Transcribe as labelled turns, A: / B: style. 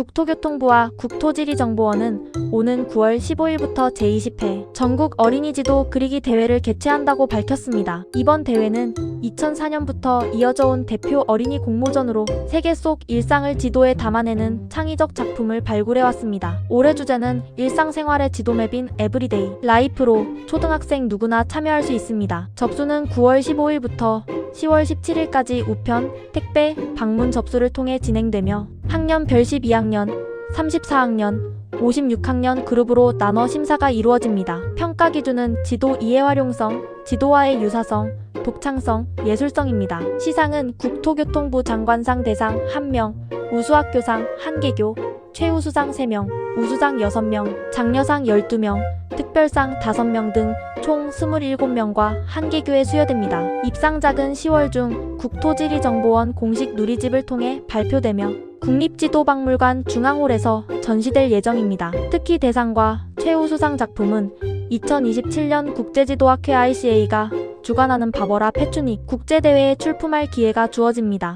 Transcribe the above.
A: 국토교통부와 국토지리정보원은 오는 9월 15일부터 제20회 전국 어린이지도 그리기 대회를 개최한다고 밝혔습니다. 이번 대회는 2004년부터 이어져 온 대표 어린이 공모전으로 세계 속 일상을 지도에 담아내는 창의적 작품을 발굴해왔습니다. 올해 주제는 일상생활의 지도맵인 에브리데이 라이프로 초등학생 누구나 참여할 수 있습니다. 접수는 9월 15일부터 10월 17일까지 우편, 택배, 방문 접수를 통해 진행되며 학년별 12학년, 34학년, 56학년 그룹으로 나눠 심사가 이루어집니다. 평가 기준은 지도 이해 활용성, 지도와의 유사성, 독창성, 예술성입니다. 시상은 국토교통부 장관상 대상 1명, 우수학교상 1개교, 최우수상 3명, 우수상 6명, 장려상 12명, 특별상 5명 등 총 27명과 한개교에 수여됩니다. 입상작은 10월 중 국토지리정보원 공식 누리집을 통해 발표되며 국립지도박물관 중앙홀에서 전시될 예정입니다. 특히 대상과 최우수상 작품은 2027년 국제지도학회 ICA가 주관하는 바버라 패추닉 국제대회에 출품할 기회가 주어집니다.